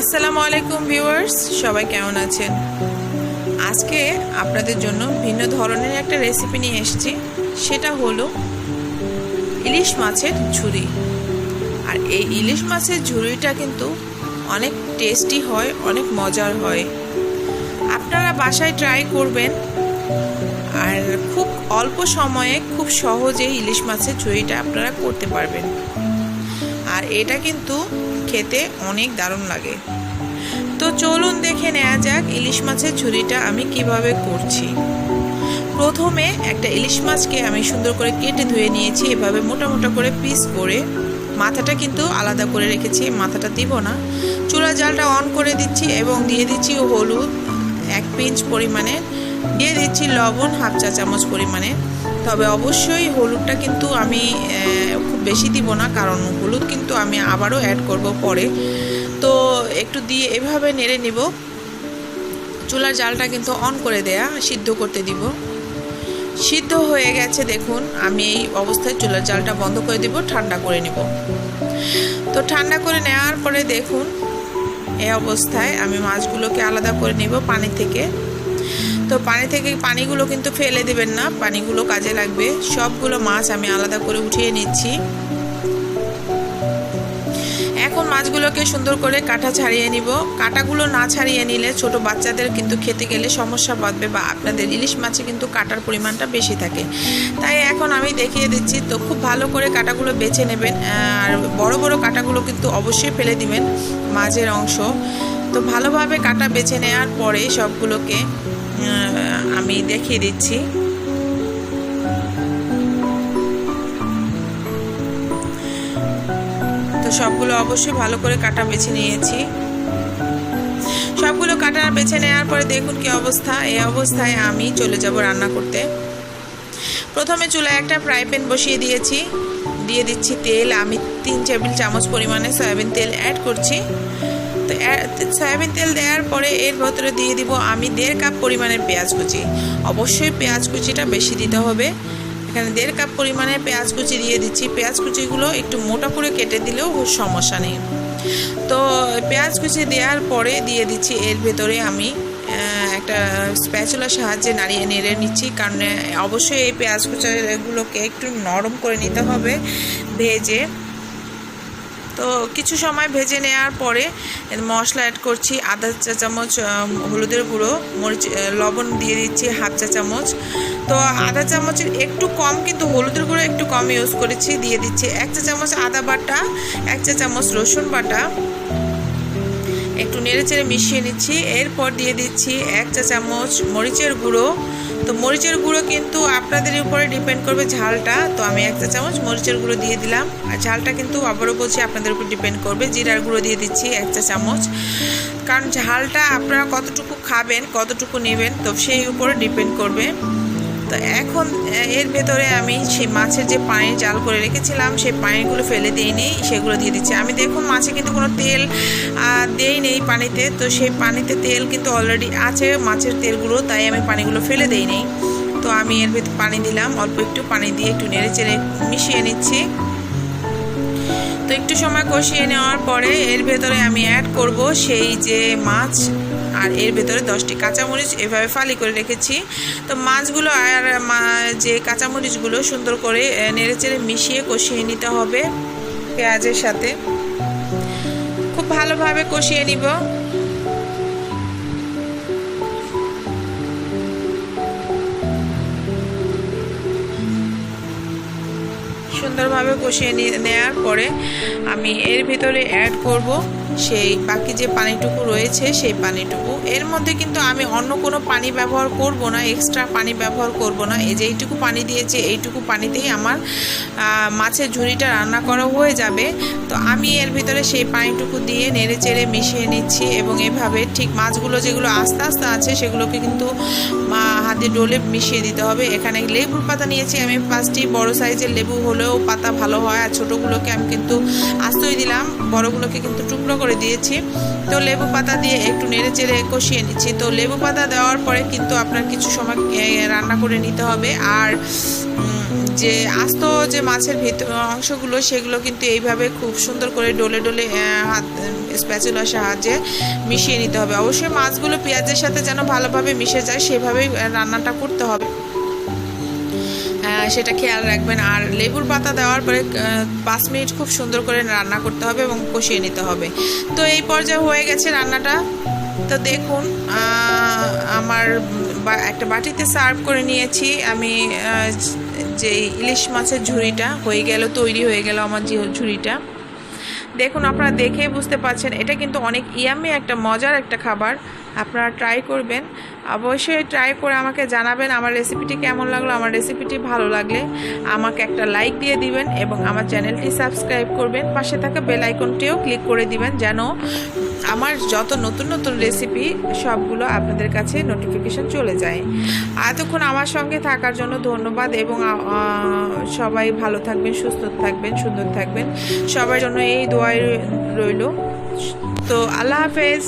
আসসালামু আলাইকুম, ভিউয়ার্স। সবাই কেমন আছেন? আজকে আপনাদের জন্য ভিন্ন ধরনের একটা রেসিপি নিয়ে এসেছি। সেটা হলো ইলিশ মাছের ঝুরি। আর এই ইলিশ মাছের ঝুরিটা কিন্তু অনেক টেস্টি হয়, অনেক মজার হয়। আপনারা বাসায় ট্রাই করবেন। আর খুব অল্প সময়ে খুব সহজেই ইলিশ মাছের ঝুরিটা আপনারা করতে পারবেন। আর এটা কিন্তু খেতে অনেক দারুণ লাগে। তো চলুন দেখে নেওয়া যাক ইলিশ মাছের ঝুরিটা আমি কীভাবে করছি। প্রথমে একটা ইলিশ মাছকে আমি সুন্দর করে কেটে ধুয়ে নিয়েছি, এভাবে মোটা মোটা করে পিস করে। মাথাটা কিন্তু আলাদা করে রেখেছি, মাথাটা দিব না। চুলা জালটা অন করে দিচ্ছি এবং দিয়ে দিচ্ছি হলুদ, এক পিঞ্চ পরিমাণে। দিয়ে দিচ্ছি লবণ, হাফ চা চামচ পরিমাণে। তবে অবশ্যই হলুদটা কিন্তু আমি খুব বেশি দিব না, কারণ হলুদ কিন্তু আমি আবারও অ্যাড করব পরে। তো একটু দিয়ে এভাবে নেড়ে নিব। চুলার জালটা কিন্তু অন করে দেয়া, সিদ্ধ করতে দিব। সিদ্ধ হয়ে গেছে, দেখুন, আমি এই অবস্থায় চুলার জালটা বন্ধ করে দিব, ঠান্ডা করে নিব। তো ঠান্ডা করে নেওয়ার পরে দেখুন, এই অবস্থায় আমি মাছগুলোকে আলাদা করে নিব পানি থেকে। তো পানি থেকে পানিগুলো কিন্তু ফেলে দেবেন না, পানিগুলো কাজে লাগবে। সবগুলো মাছ আমি আলাদা করে উঠিয়ে নিচ্ছি। এখন মাছগুলোকে সুন্দর করে কাটা ছাড়িয়ে নিব। কাটাগুলো না ছাড়িয়ে নিলে ছোট বাচ্চাদের কিন্তু খেতে গেলে সমস্যা বাঁধবে বা আপনাদের ইলিশ মাছে কিন্তু কাটার পরিমাণটা বেশি থাকে। তাই এখন আমি দেখিয়ে দিচ্ছি, তো খুব ভালো করে কাটাগুলো বেছে নেবেন আর বড় বড় কাটাগুলো কিন্তু অবশ্যই ফেলে দিবেন মাঝের অংশ। তো ভালোভাবে কাটা বেছে নেওয়ার পরে সবগুলোকে আমি দেখিয়ে দিচ্ছি। তো সবগুলো অবশ্যই ভালো করে কাটা বেছে নিয়েছি। সবগুলো কাটা বেছে নেওয়ার পরে দেখুন কি অবস্থা। এই অবস্থায় আমি চলে যাব রান্না করতে। প্রথমে চুলায় একটা ফ্রাই প্যান বসিয়ে দিয়েছি। দিয়ে দিচ্ছি তেল। আমি তিন টেবিল চামচ পরিমাণে সয়াবিন তেল অ্যাড করছি। তো সয়াবিন তেল দেওয়ার পরে এর ভেতরে দিয়ে দিব আমি দেড় কাপ পরিমাণের পেঁয়াজ কুচি। অবশ্যই পেঁয়াজ কুচিটা বেশি দিতে হবে। এখানে দেড় কাপ পরিমাণের পেঁয়াজ কুচি দিয়ে দিচ্ছি। পেঁয়াজ কুচিগুলো একটু মোটা করে কেটে দিলেও সমস্যা নেই। তো, পেঁয়াজ কুচি দেওয়ার পরে দিয়ে দিচ্ছি এর ভেতরে আমি একটা স্প্যাচুলার সাহায্যে নাড়িয়ে নেড়ে নিচ্ছি। কারণ অবশ্যই এই পেঁয়াজ কুচাগুলোকে একটু নরম করে নিতে হবে ভেজে। তো কিছু সময় ভেজে নেওয়ার পরে মশলা অ্যাড করছি আধা চা চামচ হলুদের গুঁড়ো, মরিচ লবণ দিয়ে দিচ্ছি হাফ চা চামচ। তো আধা চামচের একটু কম কিন্তু হলুদের গুঁড়ো একটু কম ইউজ করেছি। দিয়ে দিচ্ছি এক চা চামচ আদা বাটা, এক চা চামচ রসুন বাটা। একটু নেড়ে চেড়ে মিশিয়ে নিচ্ছি। এরপর দিয়ে দিচ্ছি এক চা চামচ মরিচের গুঁড়ো। তো মরিচের গুঁড়ো কিন্তু আপনাদের উপরে ডিপেন্ড করবে ঝালটা। তো আমি এক চা চামচ মরিচের গুঁড়ো দিয়ে দিলাম। আর ঝালটা কিন্তু আবারও বলছি আপনাদের উপর ডিপেন্ড করবে। জিরার গুঁড়ো দিয়ে দিচ্ছি এক চা চামচ। কারণ ঝালটা আপনারা কতটুকু খাবেন, কতটুকু নেবেন, তো সেই উপরে ডিপেন্ড করবে। তো এখন এর ভেতরে আমি সেই মাছের যে পানি জাল করে রেখেছিলাম, সেই পানিগুলো ফেলে দিই নেই সেগুলো দিয়ে দিচ্ছি। আমি দেখুন মাছে কিন্তু কোনো তেল দেই নেই পানিতে, তো সেই পানিতে তেল কিন্তু অলরেডি আছে, মাছের তেলগুলো, তাই আমি পানিগুলো ফেলে দেই নেই। তো আমি এর ভেতর পানি দিলাম, অল্প একটু পানি দিয়ে একটু নেড়ে চেড়ে মিশিয়ে নিচ্ছি। তো একটু সময় কষিয়ে নেওয়ার পরে এর ভেতরে আমি অ্যাড করব সেই যে মাছ আর এর ভেতরে দশটি কাঁচামরিচ এভাবে ফালি করে রেখেছি। তো মাছগুলো আর যে কাঁচামরিচগুলো সুন্দর করে নেড়ে চেড়ে মিশিয়ে কষিয়ে নিতে হবে পেঁয়াজের সাথে। খুব ভালোভাবে কষিয়ে নিব। সুন্দরভাবে কষিয়ে নেওয়ার পরে আমি এর ভিতরে অ্যাড করব। সেই বাকি যে পানিটুকু রয়েছে সেই পানিটুকু। এর মধ্যে কিন্তু আমি অন্য কোনো পানি ব্যবহার করব না এক্সট্রা পানি ব্যবহার করব না। এই যে এইটুকু পানি দিয়েছি, এইটুকু পানিতেই আমার মাছের ঝুড়িটা রান্না করা হয়ে যাবে। তো আমি এর ভিতরে সেই পানিটুকু দিয়ে নেড়ে চেড়ে মিশিয়ে নিচ্ছি এবং এভাবে ঠিক মাছগুলো যেগুলো আস্তে আস্তে আছে সেগুলোকে কিন্তু হাতে ডোলে মিশিয়ে দিতে হবে। এখানে লেবুর পাতা নিয়েছি আমি পাঁচটি বড় সাইজের লেবু হলেও পাতা ভালো হয়। আর ছোটোগুলোকে আমি কিন্তু আস্তই দিলাম, বড়গুলোকে কিন্তু টুকরো করে দিয়েছি। তো লেবু পাতা দিয়ে একটু নেড়ে চেড়ে কষিয়ে নিচ্ছি। তো লেবু পাতা দেওয়ার পরে কিন্তু আপনার কিছু সময় রান্না করে নিতে হবে। আর যে আস্ত যে মাছের ভিতর অংশগুলো, সেগুলো কিন্তু এইভাবে খুব সুন্দর করে ডলে ডলে হাত, স্প্যাচুলার সাহায্যে মিশিয়ে নিতে হবে। অবশ্যই মাছগুলো পেঁয়াজের সাথে যেন ভালোভাবে মিশে যায়, সেভাবেই রান্নাটা করতে হবে। সেটা খেয়াল রাখবেন। আর লেবুর পাতা দেওয়ার পরে পাঁচ মিনিট খুব সুন্দর করে রান্না করতে হবে এবং কষিয়ে নিতে হবে। তো এই পর্যায়ে হয়ে গেছে রান্নাটা। তো দেখুন আমার একটা বাটিতে সার্ভ করে নিয়েছি। আমি যে ইলিশ মাছের ঝুড়িটা হয়ে গেল, তৈরি হয়ে গেল আমার যে ঝুড়িটা। দেখুন, আপনারা দেখেই বুঝতে পারছেন, এটা কিন্তু অনেক ইয়ামি একটা, মজার একটা খাবার। আপনারা ট্রাই করবেন। অবশ্যই ট্রাই করে আমাকে জানাবেন আমার রেসিপিটি কেমন লাগল, আমার রেসিপিটি ভালো লাগলে আমাকে একটা লাইক দিয়ে দিবেন এবং আমার চ্যানেলটি সাবস্ক্রাইব করবেন। পাশে থাকা বেল আইকনটিও ক্লিক করে দিবেন যেন আমার যত নতুন নতুন রেসিপি সবগুলো আপনাদের কাছে নোটিফিকেশন চলে যায়। এতক্ষণ আমার সঙ্গে থাকার জন্য ধন্যবাদ এবং সবাই ভালো থাকবেন, সুস্থ থাকবেন, সুন্দর থাকবেন। সবার জন্য এই দোয়াই রইল। তো আল্লাহ হাফেজ।